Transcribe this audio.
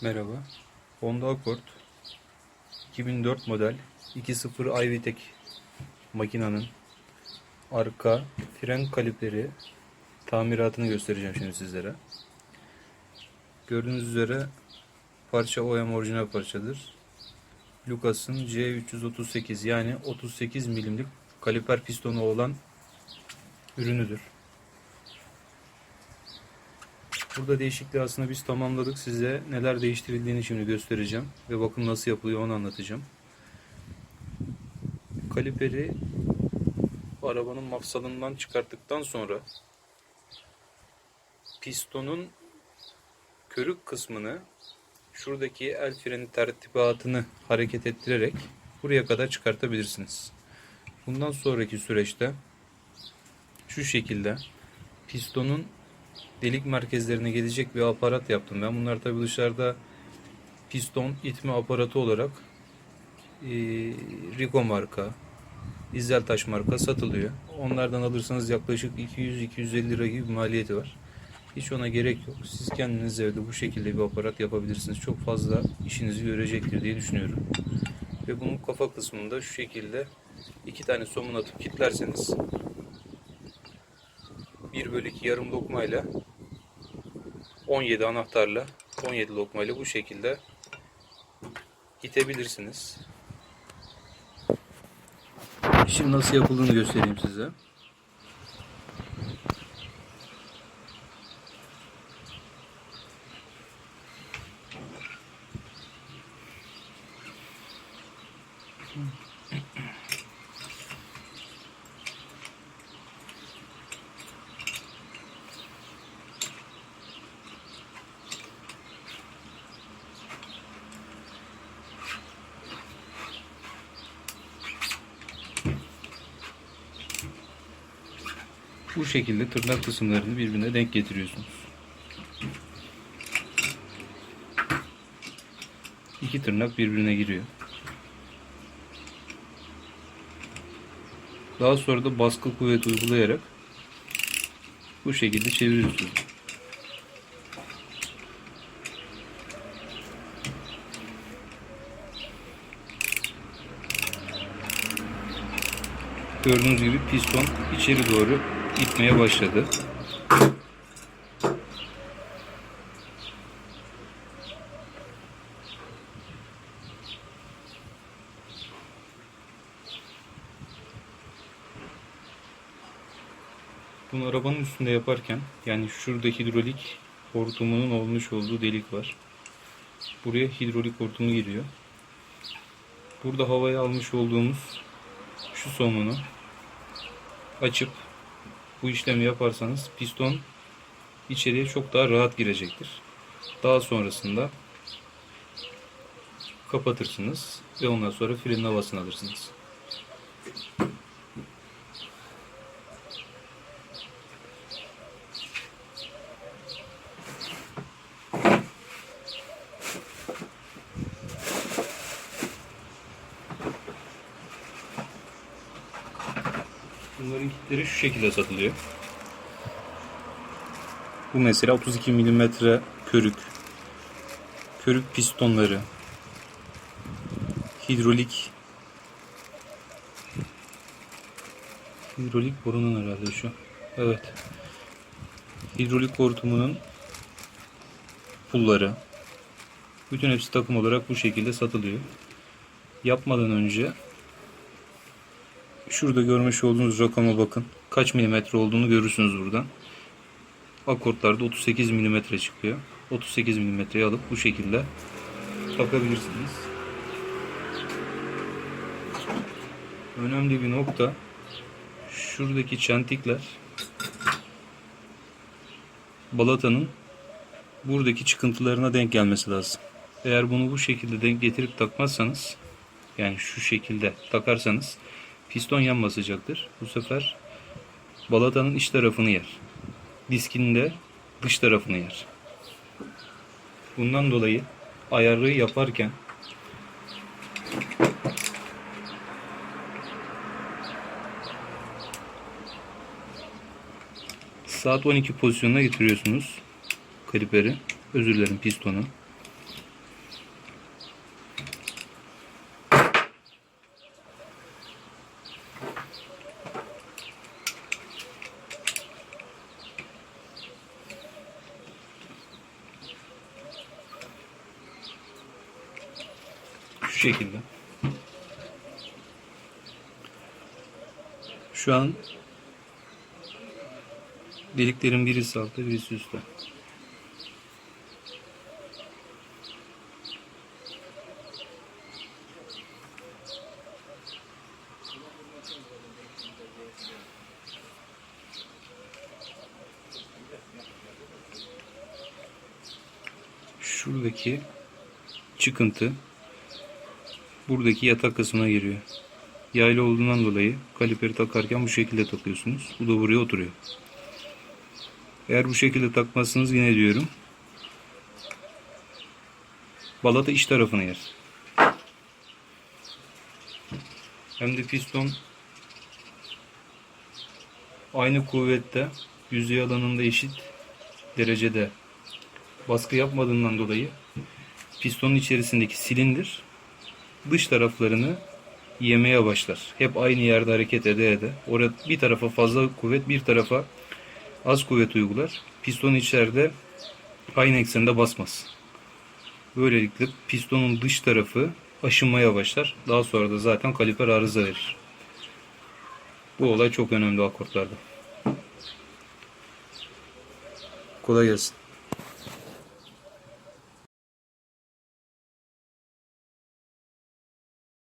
Merhaba. Honda Accord 2004 model 2.0 iVTEC makinanın arka fren kalipleri tamiratını göstereceğim şimdi sizlere. Gördüğünüz üzere parça OEM orijinal parçadır. Lucas'ın C338 yani 38 milimlik kaliper pistonu olan ürünüdür. Burada değişikliği aslında biz tamamladık. Size neler değiştirildiğini şimdi göstereceğim. Ve bakın nasıl yapılıyor onu anlatacağım. Kaliperi arabanın mafsalından çıkarttıktan sonra pistonun körük kısmını şuradaki el freni tertibatını hareket ettirerek buraya kadar çıkartabilirsiniz. Bundan sonraki süreçte şu şekilde pistonun delik merkezlerine gelecek bir aparat yaptım. Ben bunlar tabi dışarıda piston itme aparatı olarak e, Rico marka, İzzeltaş marka satılıyor. Onlardan alırsanız yaklaşık 200-250 lira gibi bir maliyeti var. Hiç ona gerek yok. Siz kendiniz evde bu şekilde bir aparat yapabilirsiniz. Çok fazla işinizi görecektir diye düşünüyorum. Ve bunun kafa kısmında şu şekilde iki tane somun atıp kilitlerseniz 1 bölü 2 yarım lokmayla 17 anahtarla 17 lokmayla bu şekilde itebilirsiniz. Şimdi nasıl yapıldığını göstereyim size. Bu şekilde tırnak kısımlarını birbirine denk getiriyorsunuz. İki tırnak birbirine giriyor. Daha sonra da baskı kuvvet uygulayarak bu şekilde çeviriyorsunuz. Gördüğünüz gibi piston içeri doğru gitmeye başladı. Bunu arabanın üstünde yaparken yani şurada hidrolik hortumunun olmuş olduğu delik var. Buraya hidrolik hortumu giriyor. Burada havaya almış olduğumuz şu somunu açıp bu işlemi yaparsanız piston içeriye çok daha rahat girecektir. Daha sonrasında kapatırsınız ve ondan sonra frenin havasını alırsınız. Bunların kitleri şu şekilde satılıyor. Bu mesela 32 mm körük. Körük pistonları. Hidrolik. Hidrolik borunun herhalde şu. Evet. Hidrolik hortumunun pulları. Bütün hepsi takım olarak bu şekilde satılıyor. Yapmadan önce Şurada görmüş olduğunuz rakama bakın. Kaç milimetre olduğunu görürsünüz buradan. Akortlarda 38 milimetre çıkıyor. 38 milimetreyi alıp bu şekilde takabilirsiniz. Önemli bir nokta şuradaki çentikler balatanın buradaki çıkıntılarına denk gelmesi lazım. Eğer bunu bu şekilde denk getirip takmazsanız yani şu şekilde takarsanız piston yan basacaktır. Bu sefer balatanın iç tarafını yer. Diskinin de dış tarafını yer. Bundan dolayı ayarı yaparken saat 12 pozisyonuna getiriyorsunuz kaliperi. Özür dilerim pistonu. Şu şekilde. Şu an deliklerin birisi altta birisi üstte. Şuradaki çıkıntı buradaki yatak kısmına giriyor. Yaylı olduğundan dolayı kaliperi takarken bu şekilde takıyorsunuz. Bu da buraya oturuyor. Eğer bu şekilde takmazsanız yine diyorum balata iç tarafına yer. Hem de piston aynı kuvvette yüzey alanında eşit derecede baskı yapmadığından dolayı pistonun içerisindeki silindir dış taraflarını yemeye başlar. Hep aynı yerde hareket ede ede. Orada bir tarafa fazla kuvvet, bir tarafa az kuvvet uygular. Piston içeride aynı eksende basmaz. Böylelikle pistonun dış tarafı aşınmaya başlar. Daha sonra da zaten kaliper arıza verir. Bu olay çok önemli akortlarda. Kolay gelsin.